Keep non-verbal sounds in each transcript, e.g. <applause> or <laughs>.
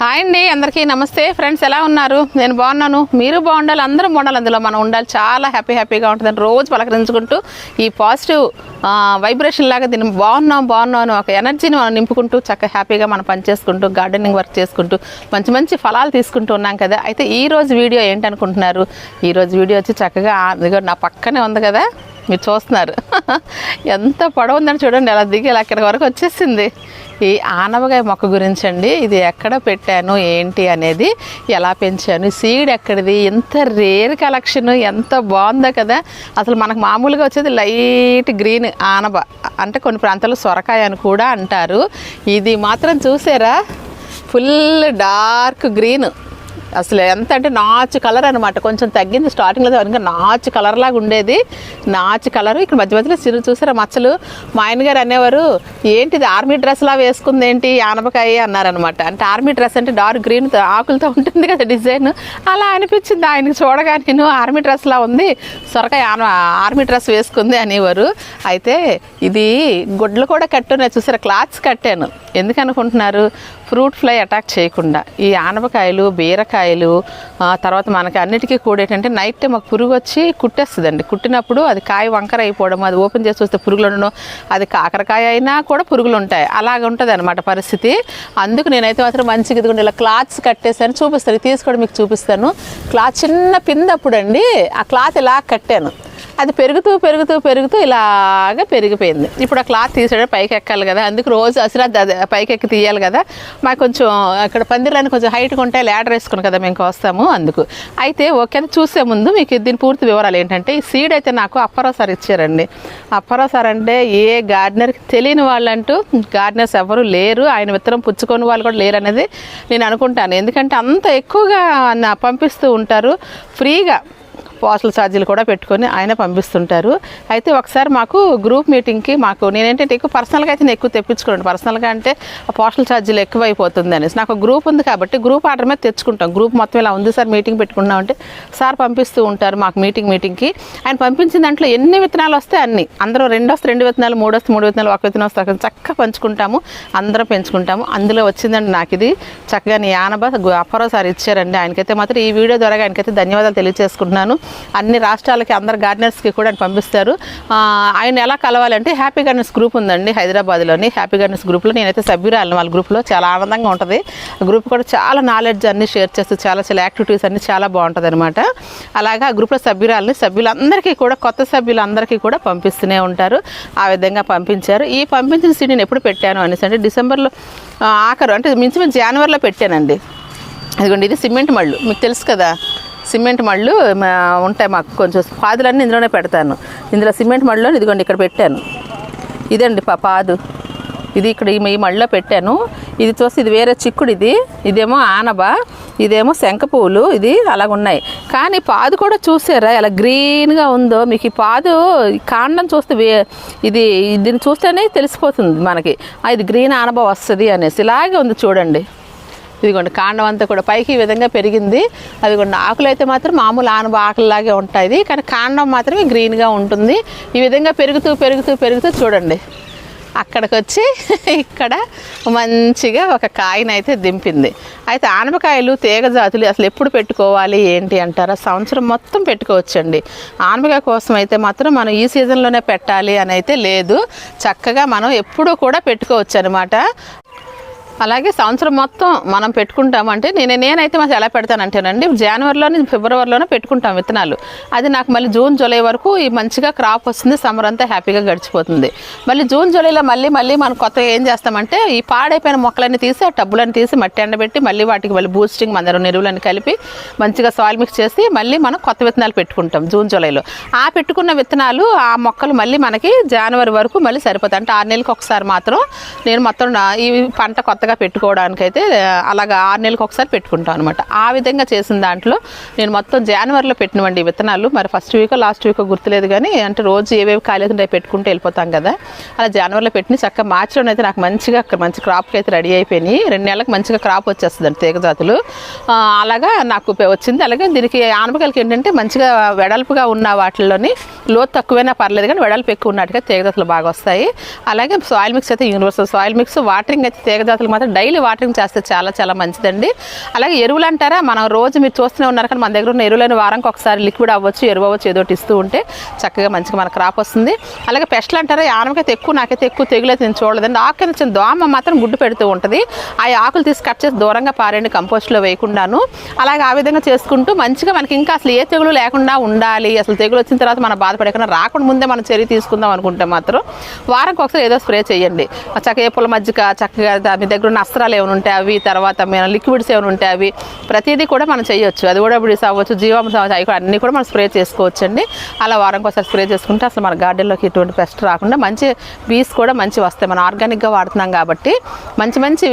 Hi అండి అందరికీ నమస్తే. ఫ్రెండ్స్ ఎలా ఉన్నారు? నేను బాగున్నాను. మీరు బాగుండాలి అందరం బాగుండాలి. అందులో మనం ఉండాలి. చాలా హ్యాపీ హ్యాపీగా ఉంటుందని రోజు పలకరించుకుంటూ ఈ పాజిటివ్ వైబ్రేషన్ లాగా దీన్ని బాగున్నాం బాగున్నాం అని ఒక ఎనర్జీని మనం నింపుకుంటూ చక్కగా హ్యాపీగా మనం పనిచేసుకుంటూ గార్డెనింగ్ వర్క్ చేసుకుంటూ మంచి మంచి ఫలాలు తీసుకుంటూ ఉన్నాం కదా. అయితే ఈరోజు వీడియో ఏంటనుకుంటున్నారు? ఈరోజు వీడియో వచ్చి చక్కగా నా పక్కనే ఉంది కదా. మీరు చూస్తున్నారు. <laughs> ఎంత పొడవు ఉందని చూడండి అలా దిగి ఇలా అక్కడి వరకు వచ్చేసింది. ఈ ఆనవకాయ మొక్క గురించి అండి ఇది ఎక్కడ పెట్టాను ఏంటి అనేది ఎలా పెంచాను సీడ్ ఎక్కడిది ఎంత రేర్ కలెక్షన్ ఎంత బాగుందో కదా. అసలు మనకు మామూలుగా వచ్చేది లైట్ గ్రీన్ ఆనవ అంటే కొన్ని ప్రాంతాల్లో సొరకాయ అని కూడా అంటారు. ఇది మాత్రం చూసారా? Full dark green. అసలు ఎంత అంటే నాచు కలర్ అనమాట కొంచెం తగ్గింది స్టార్టింగ్లో ఇంకా నాచు కలర్ లాగా ఉండేది. నాచు కలర్. ఇక్కడ మధ్య మధ్యలో చిరు చూసారా మచ్చలు? మా ఆయనగారు అనేవారు ఏంటిది ఆర్మీ డ్రెస్ లా వేసుకుంది ఏంటి ఆనపకాయ? అన్నారనమాట అంటే ఆర్మీ డ్రెస్ అంటే డార్క్ గ్రీన్ ఆకులతో ఉంటుంది కదా డిజైన్. అలా అనిపించింది ఆయనకి చూడగా నేను ఆర్మీ డ్రెస్ లా ఉంది సొరకాయ ఆన ఆర్మీ డ్రెస్ వేసుకుంది అనేవారు. అయితే ఇది గుడ్లు కూడా కట్టున్నాయి. చూసారా? క్లాత్స్ కట్టాను. ఎందుకనుకుంటున్నారు ఫ్రూట్ ఫ్లై అటాక్ చేయకుండా ఈ ఆనపకాయలు బీరకాయలు తర్వాత మనకి అన్నిటికీ కూడా ఏంటంటే నైట్ టైం ఒక పురుగు వచ్చి కుట్టేస్తుందండి. కుట్టినప్పుడు అది కాయ వంకర అయిపోవడం అది ఓపెన్ చేసి వస్తే పురుగులు ఉండడం అది కాకరకాయ అయినా కూడా పురుగులు ఉంటాయి. అలాగ ఉంటుంది అనమాట పరిస్థితి. అందుకు నేనైతే మాత్రం మంచిగా ఇదిగోండి ఇలా క్లాత్స్ కట్టేసాను చూపిస్తాను. తీసుకోవడం మీకు చూపిస్తాను. క్లాత్ చిన్న పిందప్పుడు అండి ఆ క్లాత్ ఇలా కట్టాను. అది పెరుగుతూ పెరుగుతూ పెరుగుతూ ఇలాగ పెరిగిపోయింది. ఇప్పుడు ఆ క్లాత్ తీసేయడం పైకి ఎక్కాలి కదా. అందుకు రోజు అసలు పైకెక్కి పైకి ఎక్కి తీయాలి కదా. మాకు కొంచెం అక్కడ పందిర్లని కొంచెం హైట్గా ఉంటే ల్యాడర్ వేసుకుని కదా మేము వస్తాము అందుకు. అయితే ఓకే చూసే ముందు మీకు దీని పూర్తి వివరాలు ఏంటంటే ఈ సీడ్ అయితే నాకు అప్పారావు సార్ ఇచ్చారండి. అప్పారావు సార్ అంటే ఏ గార్డెనర్కి తెలియని వాళ్ళంటూ గార్డెనర్స్ ఎవరు లేరు. ఆయన విత్తనం పుచ్చుకొని వాళ్ళు కూడా లేరు అనేది నేను అనుకుంటాను. ఎందుకంటే అంత ఎక్కువగా నా పంపిస్తూ ఉంటారు. ఫ్రీగా పోస్టల్ ఛార్జీలు కూడా పెట్టుకొని ఆయన పంపిస్తుంటారు. అయితే ఒకసారి మాకు గ్రూప్ మీటింగ్కి మాకు నేనేంటంటే ఎక్కువ పర్సనల్గా అయితే నేను ఎక్కువ తెప్పించుకోండి పర్సనల్గా అంటే ఆ పోస్టల్ ఛార్జీలు ఎక్కువ అయిపోతుంది అనేసి. నాకు ఒక గ్రూప్ ఉంది కాబట్టి గ్రూప్ ఆర్డర్ మీద తెచ్చుకుంటాం. గ్రూప్ మొత్తం ఇలా ఉంది సార్ మీటింగ్ పెట్టుకున్నాం అంటే సార్ పంపిస్తూ ఉంటారు మాకు మీటింగ్ మీటింగ్కి ఆయన పంపించిన దాంట్లో ఎన్ని విత్తనాలు వస్తే అన్ని. అందరూ రెండు వస్తే రెండు విత్తనాలు మూడు వస్తే మూడు విత్తనాలు ఒక విత్తనం వస్తే చక్కగా పంచుకుంటాము. అందరం పెంచుకుంటాము. అందులో వచ్చిందండి నాకు ఇది చక్కగా నీ ఆనబ అప్పారావు సార్ ఇచ్చారండి. ఆయనకైతే మాత్రం ఈ వీడియో ద్వారా ఆయనకైతే ధన్యవాదాలు తెలియజేసుకుంటున్నాను. అన్ని రాష్ట్రాలకి అందరు గార్డెనర్స్కి కూడా పంపిస్తారు. ఆయన ఎలా కలవాలంటే హ్యాపీ గార్డెన్స్ గ్రూప్ ఉందండి హైదరాబాద్లోని హ్యాపీ గార్డెన్స్ గ్రూప్లో నేనైతే సభ్యురాలను వాళ్ళ గ్రూప్లో చాలా ఆనందంగా ఉంటుంది. ఆ గ్రూప్ కూడా చాలా నాలెడ్జ్ అన్ని షేర్ చేస్తూ చాలా చాలా యాక్టివిటీస్ అన్ని చాలా బాగుంటుంది అనమాట అలాగే ఆ గ్రూప్లో సభ్యురాలని సభ్యులందరికీ కూడా కొత్త సభ్యులందరికీ కూడా పంపిస్తూనే ఉంటారు. ఆ విధంగా పంపించారు. ఈ పంపించిన సీడ్ నేను ఎప్పుడు పెట్టాను అనేసి అంటే డిసెంబర్లో ఆఖరు అంటే మించుమించు జనవరిలో పెట్టానండి. ఇదిగోండి ఇది సిమెంట్ మళ్ళు. మీకు తెలుసు కదా? సిమెంట్ మళ్ళు ఉంటాయి మాకు కొంచెం పాదులన్నీ ఇందులోనే పెడతాను. ఇందులో సిమెంట్ మళ్ళలో ఇదిగోండి ఇక్కడ పెట్టాను. ఇదండి పా పాదు. ఇది ఇక్కడ ఈ మళ్ళీ పెట్టాను. ఇది చూస్తే ఇది వేరే చిక్కుడు ఇది. ఇదేమో ఆనబ ఇదేమో శంఖ పువ్వులు ఇది అలాగ ఉన్నాయి కానీ పాదు కూడా చూసారా ఎలా గ్రీన్గా ఉందో? మీకు ఈ పాదు కాండం చూస్తే ఇది దీన్ని చూస్తేనే తెలిసిపోతుంది మనకి. ఇది గ్రీన్ ఆనబ వస్తుంది అనేసి. ఇలాగే ఉంది చూడండి. ఇదిగోండి కాండం అంతా కూడా పైకి ఈ విధంగా పెరిగింది. అదిగోండి ఆకులు అయితే మాత్రం మామూలు ఆనబ ఆకులలాగే ఉంటాయి కానీ కాండం మాత్రమే గ్రీన్గా ఉంటుంది. ఈ విధంగా పెరుగుతూ పెరుగుతూ పెరుగుతూ చూడండి. అక్కడికి వచ్చి <laughs> ఇక్కడ మంచిగా ఒక కాయను అయితే దింపింది. అయితే ఆనపకాయలు తీగ జాతులు అసలు ఎప్పుడు పెట్టుకోవాలి ఏంటి అంటారా? సంవత్సరం మొత్తం పెట్టుకోవచ్చండి. ఆనపకాయ కోసం అయితే మాత్రం మనం ఈ సీజన్లోనే పెట్టాలి అని అయితే లేదు. చక్కగా మనం ఎప్పుడూ కూడా పెట్టుకోవచ్చు అనమాట అలాగే సంవత్సరం మొత్తం మనం పెట్టుకుంటామంటే నేను నేనైతే మాకు ఎలా పెడతానంటేనండి జనవరిలోనే ఫిబ్రవరిలోనే పెట్టుకుంటాం విత్తనాలు. అది నాకు మళ్ళీ జూన్ జూలై వరకు ఈ మంచిగా క్రాప్ వస్తుంది సమ్మర్ అంతా హ్యాపీగా గడిచిపోతుంది. మళ్ళీ జూన్ జూలైలో మళ్ళీ మళ్ళీ మనం కొత్తగా ఏం చేస్తామంటే ఈ పాడైపోయిన మొక్కలన్నీ తీసి ఆ టబ్బులన్నీ తీసి మట్టి ఎండబెట్టి మళ్ళీ వాటికి మళ్ళీ బూస్టింగ్ మందరం ఎరువులని కలిపి మంచిగా సాయిల్ మిక్స్ చేసి మళ్ళీ మనం కొత్త విత్తనాలు పెట్టుకుంటాం జూన్ జూలైలో ఆ పెట్టుకున్న విత్తనాలు ఆ మొక్కలు మళ్ళీ మనకి జనవరి వరకు మళ్ళీ సరిపోతాయి. అంటే ఆరు నెలలకు ఒకసారి మాత్రం నేను మొత్తం నా- ఈ పంట కొత్తగా పెట్టుకోవడానికైతే అలాగా ఆరు నెలలకు ఒకసారి పెట్టుకుంటాను అనమాట ఆ విధంగా చేసిన దాంట్లో నేను మొత్తం జనవరిలో పెట్టినవండి విత్తనాలు. మరి ఫస్ట్ వీక్ లాస్ట్ వీక్ గుర్తులేదు కానీ అంటే రోజు ఏవేవి ఖాళీ పెట్టుకుంటూ వెళ్ళిపోతాం కదా. అలా జనవరిలో పెట్టిన చక్కగా మార్చిలోనే అయితే నాకు మంచిగా మంచి క్రాప్కి అయితే రెడీ అయిపోయినాయి. రెండు నెలలకు మంచిగా క్రాప్ వచ్చేస్తుందండి తీగ జాతులు. అలాగా నాకు వచ్చింది. అలాగే దీనికి ఆనపకాయలకి ఏంటంటే మంచిగా వెడల్పుగా ఉన్న వాటిల్లోని లోతు తక్కువైనా పర్లేదు కానీ వెడల్పు ఎక్కువ ఉన్నట్టుగా తీగజాతులు బాగా వస్తాయి. అలాగే సాయిల్ మిక్స్ అయితే యూనివర్సల్ సాయిల్ మిక్స్ వాటరింగ్ అయితే తీగజాతులు మాత్రం డైలీ వాటరింగ్ చేస్తే చాలా చాలా మంచిదండి. అలాగే ఎరువులు అంటారా? మనం రోజు మీరు చూస్తూనే ఉన్నారు కానీ మన దగ్గర ఉన్న ఎరువులను వారానికి ఒకసారి లిక్విడ్ అవ్వచ్చు ఎరువు అవ్వచ్చు ఏదో ఇస్తూ ఉంటే చక్కగా మంచిగా మన క్రాప్ వస్తుంది. అలాగే పెస్ట్లు అంటారా? ఆనకైతే ఆనమకైతే ఎక్కువ నాకైతే ఎక్కువ తెగులైతే నేను చూడలేదండి. ఆకు కింద చిన్న దోమ మాత్రం గుడ్డు పెడుతూ ఉంటుంది. ఆ ఆకులు తీసి కట్ చేసి దూరంగా పారేయండి కంపోస్ట్లో వేయకుండాను. అలాగే ఆ విధంగా చేసుకుంటూ మంచిగా మనకి ఇంకా అసలు ఏ తెగులు లేకుండా ఉండాలి. అసలు తెగులు వచ్చిన తర్వాత మన బాధ బాధపడకుండా రాకుండా ముందే మనం చర్య తీసుకుందాం అనుకుంటే మాత్రం వారానికి ఒకసారి ఏదో స్ప్రే చేయండి. చక్కగా ఏ పుల్ల మజ్జిగ చక్కగా మీ దగ్గర ఉన్న అస్త్రాలు ఏమైనా ఉంటాయి అవి తర్వాత లిక్విడ్స్ ఏమైనా ఉంటాయి అవి ప్రతిదీ కూడా మనం చేయొచ్చు. అది కూడా ఇప్పుడు అవ్వచ్చు జీవామృతం అవి కూడా అన్నీ కూడా మనం స్ప్రే చేసుకోవచ్చు అండి అలా వారానికి ఒకసారి స్ప్రే చేసుకుంటే అసలు మన గార్డెన్లోకి ఎటువంటి పెస్ట్ రాకుండా మంచి బీస్ కూడా మంచి వస్తాయి. మనం ఆర్గానిక్గా వాడుతున్నాం కాబట్టి మంచి మంచి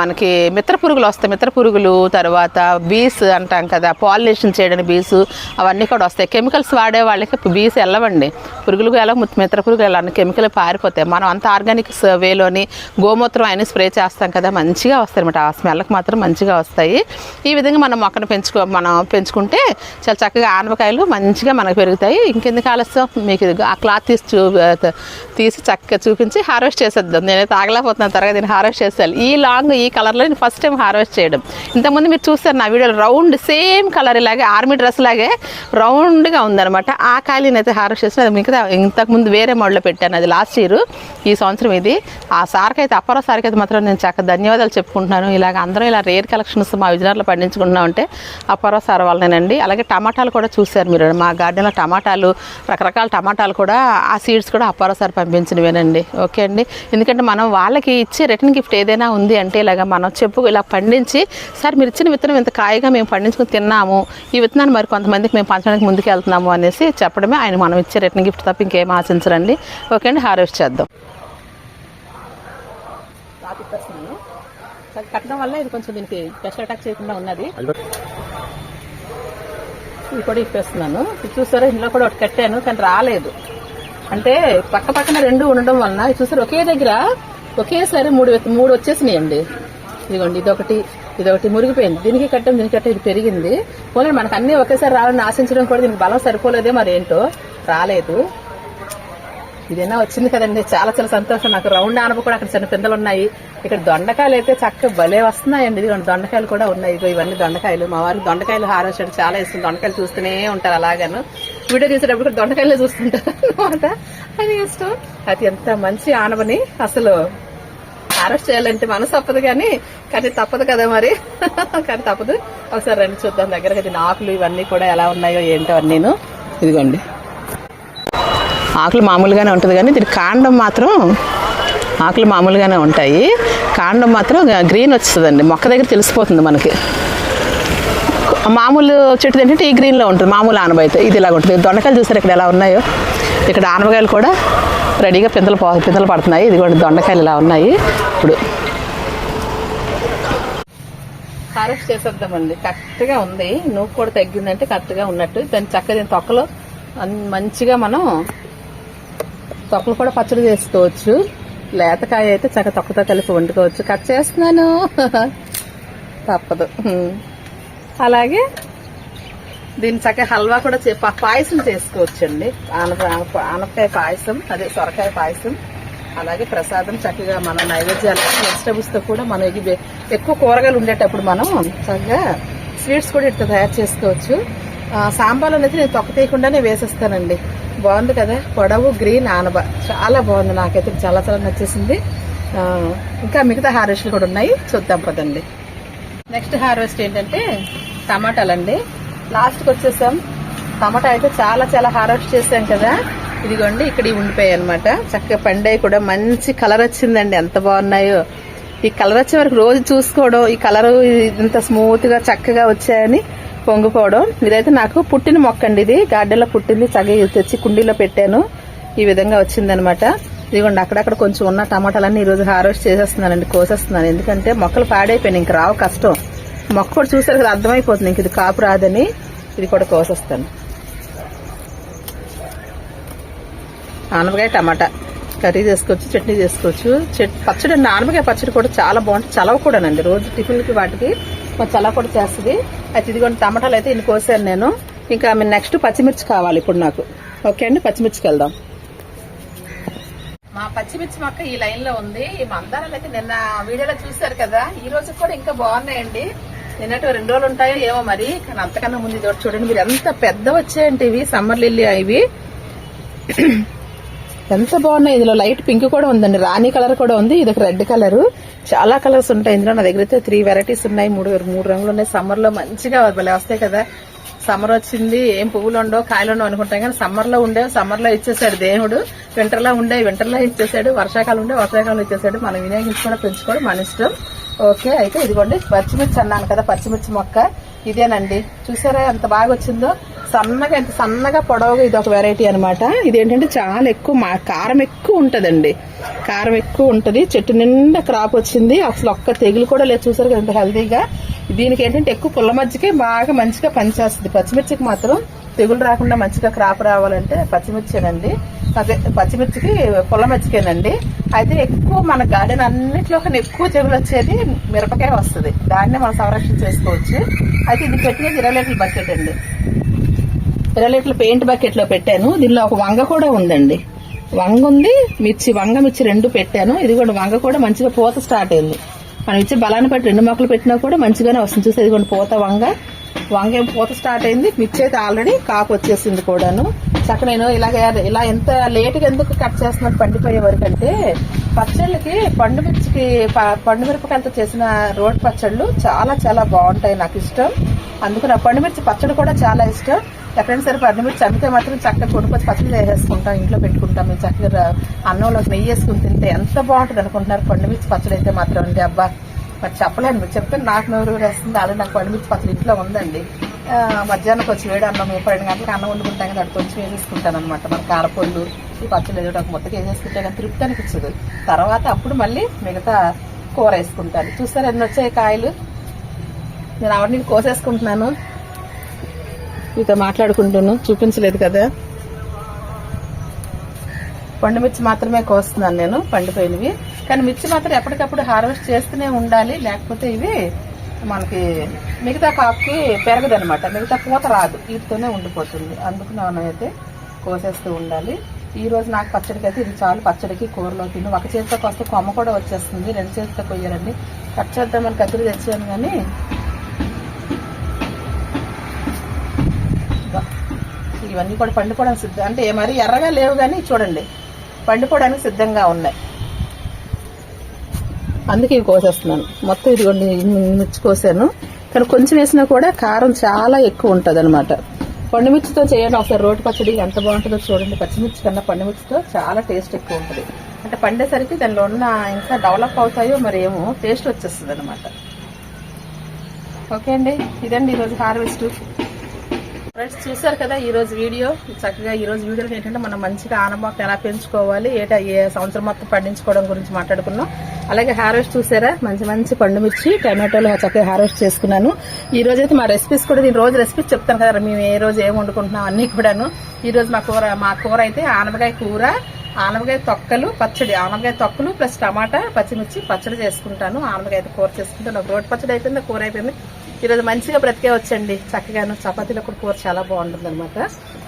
మనకి మిత్ర పురుగులు వస్తాయి. మిత్ర పురుగులు తర్వాత బీస్ అంటాం కదా పాలినేషన్ చేయడానికి బీస్ అవన్నీ కూడా వస్తాయి. కెమికల్స్ వాడే వాళ్ళకి బీస్ వెళ్ళవండి. పురుగులు ఎలా మిత్ర పురుగులు ఎలా కెమికల్ పారిపోతాయి. మనం అంత ఆర్గానిక్ వేలోని గోమూత్రం ఆయన స్ప్రే చేస్తాం కదా మంచిగా వస్తాయి అనమాట ఆ స్మెల్కి మాత్రం మంచిగా వస్తాయి. ఈ విధంగా మనం మొక్కను పెంచుకో మనం పెంచుకుంటే చాలా చక్కగా ఆనపకాయలు మంచిగా మనకు పెరుగుతాయి. ఇంకెందుకు ఆలస్యం? మీకు ఇది ఆ క్లాత్ తీసి చూ తీసి చక్కగా చూపించి హార్వెస్ట్ చేసేద్దాం. నేనైతే ఆగలేకపోతున్నాను త్వరగా దీన్ని హార్వెస్ట్ చేసేయాలి. ఈ లాంగ్ ఈ కలర్లో నేను ఫస్ట్ టైం హార్వెస్ట్ చేయడం. ఇంతకుముందు మీరు చూస్తారు నా వీడియోలో రౌండ్ సేమ్ కలర్ ఇలాగే ఆర్మీ డ్రెస్ లాగే రౌండ్గా ఉందన్నమాట. ఆ కాయలు అయితే హార్వెస్ట్ చేసిన అది మిగతా ఇంతకుముందు వేరే మోడల్లో పెట్టాను. అది లాస్ట్ ఇయర్ ఈ సంవత్సరం ఇది. ఆ సార్కి అయితే అప్పరో సార్కి అయితే మాత్రం నేను చక్కగా ధన్యవాదాలు చెప్పుకుంటున్నాను. ఇలాగ అందరం ఇలా రేర్ కలెక్షన్స్ మా విజయనగరంలో పండించుకుంటున్నాం అంటే అప్పర సార్ వాళ్ళనేనండి. అలాగే టమాటాలు కూడా చూశారు మీరు. మా గార్డెన్లో టమాటాలు రకరకాల టమాటాలు కూడా ఆ సీడ్స్ కూడా అప్పరో సార్ పంపించినవేనండి ఓకే అండి? ఎందుకంటే మనం వాళ్ళకి ఇచ్చే రిటర్న్ గిఫ్ట్ ఏదైనా ఉంది అంటే ఇలాగ మనం చెప్పు ఇలా పండించి సార్ మీరు ఇచ్చిన విత్తనం ఇంత కాయగా మేము పండించుకుని తిన్నాము. ఈ విత్తనాన్ని మరి కొంతమందికి మేము పంచడానికి ముందుకు వెళ్తున్నాము అనేసి చెప్పడమే ఆయన మనం ఇచ్చే రిటర్న్ గిఫ్ట్ తప్ప ఇంకేం ఆశించరండి. ఓకే అండి హార్వెస్ట్ చేద్దాం. కట్టడం వల్ల ఇది కొంచెం దీనికి స్పెషల్ అటాక్ చేయకుండా ఉన్నది. ఇది కూడా ఇప్పేస్తున్నాను. ఇది చూసారా ఇందులో కూడా ఒకటి కట్టాను కానీ రాలేదు. అంటే పక్క పక్కన రెండు ఉండడం వలన ఇది చూసారు ఒకే దగ్గర ఒకేసారి మూడు మూడు వచ్చేసినాయండి. ఇదిగోండి ఇదొకటి. ఇదొకటి మురిగిపోయింది. దీనికి కట్టం దీనికి కట్టం ఇది పెరిగింది. పోనీ మనకు అన్ని ఒకేసారి రావాలని ఆశించడం కూడా దీనికి బలం సరిపోలేదే మరి ఏంటో? రాలేదు. ఇదైనా వచ్చింది కదండి. చాలా చాలా సంతోషం. నాకు రౌండ్ ఆనప కూడా అక్కడ చిన్న పిందలు ఉన్నాయి ఇక్కడ దొండకాయలు అయితే చక్కగా భలే వస్తున్నాయండి. ఇదిగోండి దొండకాయలు కూడా ఉన్నాయి. ఇగో ఇవన్నీ దొండకాయలు. మా వారికి దొండకాయలు హార్వెస్ట్ చాలా ఇష్టం. దొండకాయలు చూస్తూనే ఉంటారు అలాగాను. వీడియో తీసేటప్పుడు కూడా దొండకాయలే చూస్తుంటారు అనమాట అని ఇష్టం. అది ఎంత మంచి ఆనవని అసలు అరెస్ట్ చేయాలంటే మనసు తప్పదు కానీ కానీ తప్పదు కదా మరి. కానీ తప్పదు. ఒకసారి రండి చూద్దాం దగ్గర దీని ఆకులు ఇవన్నీ కూడా ఎలా ఉన్నాయో ఏంటో నేను ఇదిగోండి. ఆకులు మామూలుగానే ఉంటుంది కానీ దీని కాండం మాత్రం ఆకులు మామూలుగానే ఉంటాయి. కాండం మాత్రం గ్రీన్ వస్తుందండి మొక్క దగ్గర తెలిసిపోతుంది మనకి. మామూలు చెట్టు ఏంటంటే ఈ గ్రీన్లో ఉంటుంది. మామూలు ఆనబాయితే అయితే ఇది ఇలాగ ఉంటుంది. దొండకాయలు చూసారు ఇక్కడ ఎలా ఉన్నాయో? ఇక్కడ ఆనపకాయలు కూడా రెడీగా పిందలు పిందలు పడుతున్నాయి. ఇది కూడా దొండకాయలు ఇలా ఉన్నాయి. ఇప్పుడు హారెస్ట్ చేసేద్దామండి. కరెక్ట్గా ఉంది. నూకు కూడా తగ్గిందంటే కరెక్ట్గా ఉన్నట్టు. దాని చక్కగా దీని తొక్కలో మంచిగా మనం తొక్కలు కూడా పచ్చడి చేసుకోవచ్చు. లేతకాయ అయితే చక్క తొక్కతో కలిపి వండుకోవచ్చు. కట్ చేస్తున్నాను. <laughs> తప్పదు. అలాగే దీని చక్కగా హల్వా కూడా చే- పాయసం చేసుకోవచ్చండి. ఆనప ఆనపకాయ పాయసం అదే సొరకాయ పాయసం అలాగే ప్రసాదం చక్కగా మన నైవేద్యాలు వెజిటబుల్స్తో కూడా మనం ఇది ఎక్కువ కూరగాయలు ఉండేటప్పుడు మనం చక్కగా స్వీట్స్ కూడా ఇట్లా తయారు చేసుకోవచ్చు. ఆ, సాంబార్లో నేను తొక్క తీయకుండానే వేసేస్తానండి. బాగుంది కదా? పొడవు గ్రీన్ ఆనబ చాలా బాగుంది. నాకైతే చాలా చాలా నచ్చేసింది. ఇంకా మిగతా హార్వెస్ట్లు కూడా ఉన్నాయి. చూద్దాం పదండి. నెక్స్ట్ హార్వెస్ట్ ఏంటంటే టమాటాలండి. లాస్ట్కి వచ్చేసాం. టమాటా అయితే చాలా చాలా హార్వెస్ట్ చేసాం కదా. ఇదిగోండి ఇక్కడ ఉండిపోయాయి అనమాట చక్కగా పండాయి కూడా మంచి కలర్ వచ్చిందండి. ఎంత బాగున్నాయో. ఈ కలర్ వచ్చే వరకు రోజు చూసుకోవడం ఈ కలర్ ఇంత స్మూత్గా చక్కగా వచ్చాయని పొంగిపోవడం ఇదైతే నాకు పుట్టిన మొక్క అండి ఇది. గార్డెన్లో పుట్టింది చక్కగా తెచ్చి కుండీలో పెట్టాను. ఈ విధంగా వచ్చిందనమాట ఇదిగోండి అక్కడక్కడ కొంచెం ఉన్న టమాటాలన్నీ ఈ రోజు హార్వెస్ట్ చేసేస్తున్నానండి కోసేస్తున్నాను. ఎందుకంటే మొక్కలు పాడైపోయినాయి ఇంక రావు కష్టం. మొక్క కూడా చూసారు కదా అర్థమైపోతుంది ఇంక ఇది కాపు రాదని. ఇది కూడా కోసేస్తాను. ఆనపకాయ టమాటా. కర్రీ చేసుకోవచ్చు చట్నీ చేసుకోవచ్చు. చట్ పచ్చడి ఆనపకాయ పచ్చడి కూడా చాలా బాగుంటుంది. చలవ కూడానండి. రోజు టిఫిన్కి వాటికి చలవ కూడా చేస్తుంది. అయితే ఇదిగోండి టమాటాలు అయితే ఇన్ని కోసాను నేను. ఇంకా నెక్స్ట్ పచ్చిమిర్చి కావాలి ఇప్పుడు నాకు. ఓకే అండి పచ్చిమిర్చికి వెళ్దాం. మా పచ్చిమిర్చి మొక్క ఈ లైన్లో ఉంది. ఈ మందారాలు అయితే నిన్న వీడియోలో చూశారు కదా. ఈ రోజు కూడా ఇంకా బాగున్నాయండి. నిన్నటి రెండు రోజులు ఉంటాయో ఏమో మరి కానీ అంతకన్నా ముందు ఇది చూడండి మీరు ఎంత పెద్ద వచ్చాయంటే ఇవి సమ్మర్ లిల్లీ ఇవి. ఎంత బాగున్నాయి ఇందులో లైట్ పింక్ కూడా ఉందండి రాణి కలర్ కూడా ఉంది ఇది ఒక రెడ్ కలర్. చాలా కలర్స్ ఉంటాయి ఇందులో నా దగ్గర అయితే త్రీ వెరైటీస్ ఉన్నాయి మూడు మూడు రంగులు ఉన్నాయి సమ్మర్లో మంచిగా వస్తాయి కదా. సమ్మర్ వచ్చింది ఏం పువ్వులు ఉండవు కాయలు ఉండవు అనుకుంటాం కానీ సమ్మర్లో సమ్మర్లో సమ్మర్లో ఇచ్చేసాడు దేవుడు. వింటర్లో ఉండే వింటర్లో ఇచ్చేసాడు వర్షాకాలం ఉండే వర్షాకాలం ఇచ్చేసాడు. మనం వినియోగించుకోవడం పెంచుకోవడం మన ఇష్టం. ఓకే అయితే ఇదిగోండి పచ్చిమిర్చి అన్నాను కదా పచ్చిమిర్చి మొక్క. ఇదేనండి. చూసారా ఎంత బాగా వచ్చిందో? సన్నగా ఎంత సన్నగా పొడవుగా ఇది ఒక వెరైటీ అనమాట ఇదేంటంటే చాలా ఎక్కువ మా- కారం ఎక్కువ ఉంటుందండి. కారం ఎక్కువ ఉంటుంది. చెట్టు నిండా క్రాప్ వచ్చింది. అసలు ఒక్క తెగులు కూడా లేదు. చూసారు కదా హెల్దీగా దీనికి ఏంటంటే ఎక్కువ పుల్ల మజ్జికే బాగా మంచిగా పనిచేస్తుంది. పచ్చిమిర్చికి మాత్రం తెగులు రాకుండా మంచిగా క్రాప్ రావాలంటే పచ్చిమిర్చేనండి. అదే పచ్చిమిర్చికి పుల్ల మజ్జిగేనండి. అయితే ఎక్కువ మన గార్డెన్ అన్నింటిలో కన్నా ఎక్కువ తెగులు వచ్చేది మిరపకాయ వస్తుంది. దాన్నే మనం సంరక్షణ చేసుకోవచ్చు అయితే ఇది పెట్టినది ఇరవై లీటర్ల బకెట్ అండి. పిల్లలు లీటర్ల పెయింట్ బకెట్లో పెట్టాను. దీనిలో ఒక వంగ కూడా ఉందండి. వంగ ఉంది మిర్చి వంగ మిర్చి రెండు పెట్టాను. ఇది కూడా వంగ కూడా మంచిగా పూత స్టార్ట్ అయింది. మనం ఇచ్చే బలాన్ని బట్టి రెండు మొక్కలు పెట్టినా కూడా మంచిగానే వస్తుంది. చూస్తే ఇదిగోండి పూత వంగ. వంగ ఏం పూత స్టార్ట్ అయింది. మిర్చి అయితే ఆల్రెడీ కాపు వచ్చేసింది కూడాను. చక్క నేను ఇలాగ ఇలా ఎంత లేటుగా ఎందుకు కట్ చేస్తున్నాను పండిపోయే వరకు అంటే పచ్చళ్ళకి పండు మిర్చికి పండు మిరపకాయలతో చేసిన రోడ్ పచ్చళ్ళు చాలా చాలా బాగుంటాయి నాకు ఇష్టం. అందుకు నా పండు మిర్చి పచ్చడి కూడా చాలా ఇష్టం. ఎక్కడైనా సరే పండు మిర్చి మాత్రం చక్కగా కొనుక్కొచ్చి పచ్చడి చేసేసుకుంటాం ఇంట్లో పెట్టుకుంటాం మేము చక్కగా అన్నంలో నెయ్యి వేసుకుని తింటే ఎంత బాగుంటుంది అనుకుంటున్నారు? పండుమిర్చి పచ్చడి అయితే మాత్రం అండి అబ్బా. మరి చెప్పలేను మీరు చెప్తే నాకు నోరు వేస్తుంది. అలాగే నాకు పండుమిర్చి పచ్చడి ఇంట్లో ఉందండి. మధ్యాహ్నం వచ్చి వేడి అన్నం పన్నెండు గంటలకు అన్నం వండుకుంటాం కదా అది కొంచెం వేసేసుకుంటాను అనమాట మన కారపళ్ళు ఈ పచ్చడి ఏదో ఒక మొత్తం వేసేసుకుంటే కానీ తృప్తి అనిపించదు తర్వాత అప్పుడు మళ్ళీ మిగతా కూర వేసుకుంటాను. చూస్తారు ఎన్ని వచ్చాయి కాయలు? నేను అవన్నీ కోసేసుకుంటున్నాను. మీతో మాట్లాడుకుంటున్నాను. చూపించలేదు కదా. పండు మిర్చి మాత్రమే కోస్తున్నాను నేను పండిపోయినవి. కానీ మిర్చి మాత్రం ఎప్పటికప్పుడు హార్వెస్ట్ చేస్తూనే ఉండాలి. లేకపోతే ఇవి మనకి మిగతా కాపుకి పెరగదు అనమాట మిగతా పూత రాదు. వీటితోనే ఉండిపోతుంది. అందుకు నానైతే కోసేస్తూ ఉండాలి. ఈ రోజు నాకు పచ్చడికి అయితే ఇది చాలు. పచ్చడికి కూరలో తిను. ఒక చేతితో వస్తే కొమ్మ కూడా వచ్చేస్తుంది. రెండు చేతితో కొయ్యాలండి. కట్ చేద్దామని కత్తిరి తెచ్చాను కానీ ఇవన్నీ కూడా పండుకోవడానికి సిద్ధం అంటే మరి ఎర్రగా లేవు కానీ చూడండి పండుకోవడానికి సిద్ధంగా ఉన్నాయి. అందుకే ఇవి కోసేస్తున్నాను. మొత్తం ఇదిగోండి మిర్చి కోసాను. కానీ కొంచెం వేసినా కూడా కారం చాలా ఎక్కువ ఉంటుంది అనమాట పండుమిర్చితో చేయండి. ఒకసారి రోటి పచ్చడి ఎంత బాగుంటుందో చూడండి. పచ్చిమిర్చి కన్నా పండుమిర్చితో చాలా టేస్ట్ ఎక్కువ ఉంటుంది. అంటే పండేసరికి దానిలో ఉన్న ఇంకా డెవలప్ అవుతాయో మరి ఏమో టేస్ట్ వచ్చేస్తుంది అనమాట ఓకే అండి. ఇదండి ఈరోజు హార్వెస్ట్. ఫ్రెండ్స్ చూసారు కదా ఈ రోజు వీడియో. చక్కగా ఈ రోజు వీడియోలో ఏంటంటే మనం మంచిగా ఆనమాకు ఎలా పెంచుకోవాలి ఏటా ఏ సంవత్సరం మొత్తం పండించుకోవడం గురించి మాట్లాడుకున్నాం. అలాగే హార్వెస్ట్ చూసారా? మంచి మంచి పండు మిర్చి టమాటోలు చక్కగా హార్వెస్ట్ చేసుకున్నాను. ఈ రోజు అయితే మా రెసిపీస్ కూడా దీని రోజు రెసిపీస్ చెప్తాను కదా మేము ఏ రోజు ఏం వండుకుంటున్నాం అన్ని కూడాను. ఈ రోజు మా కూర మా కూర అయితే ఆనపకాయ కూర ఆనపకాయ తొక్కలు పచ్చడి. ఆనమకాయ తొక్కలు ప్లస్ టమాటా పచ్చిమిర్చి పచ్చడి చేసుకుంటాను. ఆనమకాయ అయితే కూర చేసుకుంటాను. ఒక రోటి పచ్చడి అయిపోయింది? కూర అయిపోయింది? ఈరోజు మంచిగా బ్రతికే వచ్చండి. చక్కగాను చపాతీలో కూడా కూర చాలా బాగుంటుంది అనమాట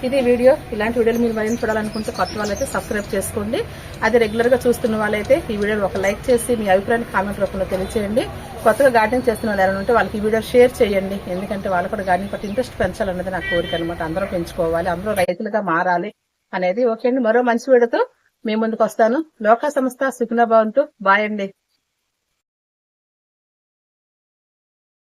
ఇది వీడియో. ఇలాంటి వీడియోలు మీరు మరిన్ని చూడాలనుకుంటే కొత్త వాళ్ళైతే సబ్స్క్రైబ్ చేసుకోండి. అది రెగ్యులర్గా చూస్తున్న వాళ్ళైతే ఈ వీడియోని ఒక లైక్ చేసి మీ అభిప్రాయాన్ని కామెంట్ రూపంలో తెలియచేయండి. కొత్తగా గార్డెనింగ్ చేస్తున్న వాళ్ళు ఉంటే వాళ్ళకి ఈ వీడియో షేర్ చేయండి. ఎందుకంటే వాళ్ళు కూడా గార్డెనింగ్ పట్టి ఇంట్రెస్ట్ పెంచాలన్నది నా కోరిక అనమాట అందరూ పెంచుకోవాలి. అందరూ రైతులుగా మారాలి అనేది. ఓకే అండి. మరో మంచి వీడియోతో మీ ముందుకు వస్తాను. లోకా సంస్థ సుఖినా బాగుంటూ బాయ్ అండి.